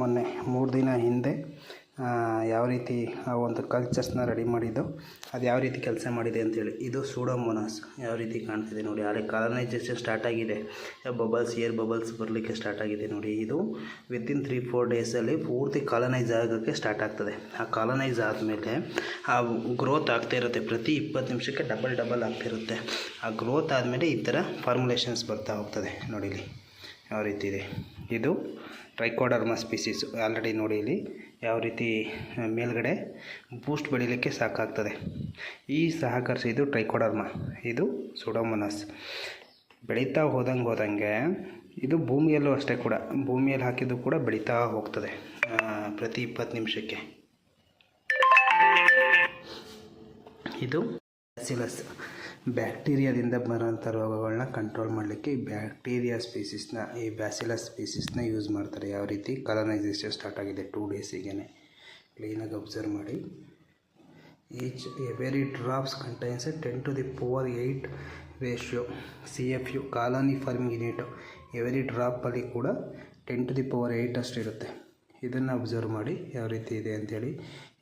ಮೊನ್ನೆ ಮೂರು ದಿನ ಹಿಂದೆ ಯಾವ ರೀತಿ ಆ ಒಂದು ಕಲ್ಚರ್ಸ್ನ ರೆಡಿ ಮಾಡಿದ್ದು, ಅದು ಯಾವ ರೀತಿ ಕೆಲಸ ಮಾಡಿದೆ ಅಂತೇಳಿ ಇದು ಸೂಡೋಮೋನಾಸ್ ಯಾವ ರೀತಿ ಕಾಣ್ತಿದೆ ನೋಡಿ. ಅಲ್ಲಿ ಕಾಲನೈಜೇಷನ್ ಸ್ಟಾರ್ಟ್ ಆಗಿದೆ. ಬಬಲ್ಸ್ ಏರ್ ಬಬಲ್ಸ್ ಬರಲಿಕ್ಕೆ ಸ್ಟಾರ್ಟ್ ಆಗಿದೆ ನೋಡಿ. ಇದು ವಿತಿನ್ ತ್ರೀ ಫೋರ್ ಡೇಸಲ್ಲಿ ಪೂರ್ತಿ ಕಾಲನೈಸ್ ಆಗೋಕ್ಕೆ ಸ್ಟಾರ್ಟ್ ಆಗ್ತದೆ. ಆ ಕಾಲನೈಸ್ ಆದಮೇಲೆ ಆ ಗ್ರೋತ್ ಆಗ್ತಾ ಇರುತ್ತೆ. ಪ್ರತಿ ಇಪ್ಪತ್ತು ನಿಮಿಷಕ್ಕೆ ಡಬಲ್ ಡಬಲ್ ಆಗ್ತಿರುತ್ತೆ ಆ ಗ್ರೋತ್ ಆದಮೇಲೆ ಈ ಥರ ಫಾರ್ಮುಲೇಷನ್ಸ್ ಬರ್ತಾ ಹೋಗ್ತದೆ ನೋಡಿ ಇಲ್ಲಿ ಯಾವ ರೀತಿ ಇದೆ? ಇದು ಟ್ರೈಕೋಡರ್ಮ ಸ್ಪೀಸೀಸ್ ಆಲ್ರೆಡಿ ನೋಡಿ ಇಲ್ಲಿ ಯಾವ ರೀತಿ ಮೇಲ್ಗಡೆ ಬೂಸ್ಟ್ ಬೆಳೀಲಿಕ್ಕೆ ಸಾಕಾಗ್ತದೆ. ಈ ಸಹಕರಿಸಿ ಇದು ಟ್ರೈಕೋಡರ್ಮ ಇದು ಸುಡೋಮನಸ್ ಬೆಳೀತಾ ಹೋದಂಗೆ ಹೋದಂಗೆ ಇದು ಭೂಮಿಯಲ್ಲೂ ಅಷ್ಟೇ ಕೂಡ, ಭೂಮಿಯಲ್ಲಿ ಹಾಕಿದ್ದು ಕೂಡ ಬೆಳೀತಾ ಹೋಗ್ತದೆ ಪ್ರತಿ ಇಪ್ಪತ್ತು ನಿಮಿಷಕ್ಕೆ. ಇದು ಬ್ಯಾಸಿಲಸ್ ಬ್ಯಾಕ್ಟೀರಿಯಾದಿಂದ ಬರೋಂಥ ರೋಗಗಳನ್ನ ಕಂಟ್ರೋಲ್ ಮಾಡಲಿಕ್ಕೆ ಈ ಬ್ಯಾಕ್ಟೀರಿಯಾ ಸ್ಪೀಸಿಸ್ನ ಈ ಬ್ಯಾಸಿಲಸ್ ಸ್ಪೀಸಿಸ್ನ ಯೂಸ್ ಮಾಡ್ತಾರೆ. ಯಾವ ರೀತಿ? ಕಲನೈಸೇಷನ್ ಸ್ಟಾರ್ಟ್ ಆಗಿದೆ ಟೂ ಡೇಸಿಗೆ ಕ್ಲೀನಾಗಿ ಅಬ್ಸರ್ವ್ ಮಾಡಿ. Each every drops contains ten to the power eight ratio C F U colony forming unit every ಡ್ರಾಪಲ್ಲಿ ಕೂಡ ten to the power eight ಅಷ್ಟು ಇರುತ್ತೆ. ಇದನ್ನು ಅಬ್ಸರ್ವ್ ಮಾಡಿ ಯಾವ ರೀತಿ ಇದೆ ಅಂಥೇಳಿ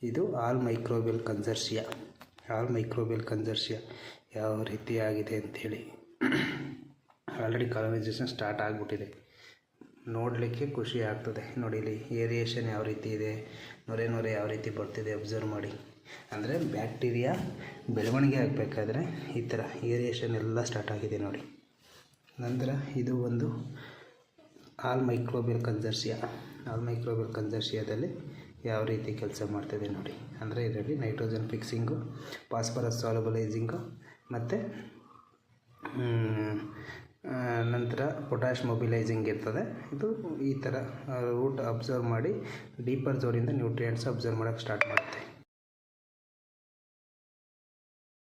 ಇದು all microbial consortia all microbial consortia ಯಾವ ರೀತಿ ಆಗಿದೆ ಅಂಥೇಳಿ ಆಲ್ರೆಡಿ ಕಾಲೋನೈಸೇಷನ್ ಸ್ಟಾರ್ಟ್ ಆಗಿಬಿಟ್ಟಿದೆ. ನೋಡಲಿಕ್ಕೆ ಖುಷಿ ಆಗ್ತದೆ. ನೋಡಿ ಇಲ್ಲಿ ಏರಿಯೇಷನ್ ಯಾವ ರೀತಿ ಇದೆ, ನೊರೆ ನೊರೆ ಯಾವ ರೀತಿ ಬರ್ತಿದೆ ಅಬ್ಸರ್ವ್ ಮಾಡಿ. ಅಂದರೆ ಬ್ಯಾಕ್ಟೀರಿಯಾ ಬೆಳವಣಿಗೆ ಆಗಬೇಕಾದ್ರೆ ಈ ಥರ ಏರಿಯೇಷನ್ ಎಲ್ಲ ಸ್ಟಾರ್ಟ್ ಆಗಿದೆ ನೋಡಿ. ನಂತರ ಇದು ಒಂದು all microbial consortia all microbial ಕನ್ಸರ್ಸಿಯಾದಲ್ಲಿ ಯಾವ ರೀತಿ ಕೆಲಸ ಮಾಡ್ತಿದೆ ನೋಡಿ. ಅಂದರೆ ಇದರಲ್ಲಿ ನೈಟ್ರೋಜನ್ ಫಿಕ್ಸಿಂಗು ಫಾಸ್ಫರಸ್ ಸಾಲಬಲೈಸಿಂಗು ಮತ್ತು ನಂತರ ಪೊಟ್ಯಾಶ್ ಮೊಬಿಲೈಸಿಂಗ್ ಇರ್ತದೆ. ಇದು ಈ ಥರ ರೂಟ್ ಅಬ್ಸರ್ವ್ ಮಾಡಿ ಡೀಪರ್ ಝೋನಿಂದ ನ್ಯೂಟ್ರಿಯೆಂಟ್ಸ್ ಅಬ್ಸರ್ವ್ ಮಾಡೋಕ್ಕೆ ಸ್ಟಾರ್ಟ್ ಮಾಡುತ್ತೆ.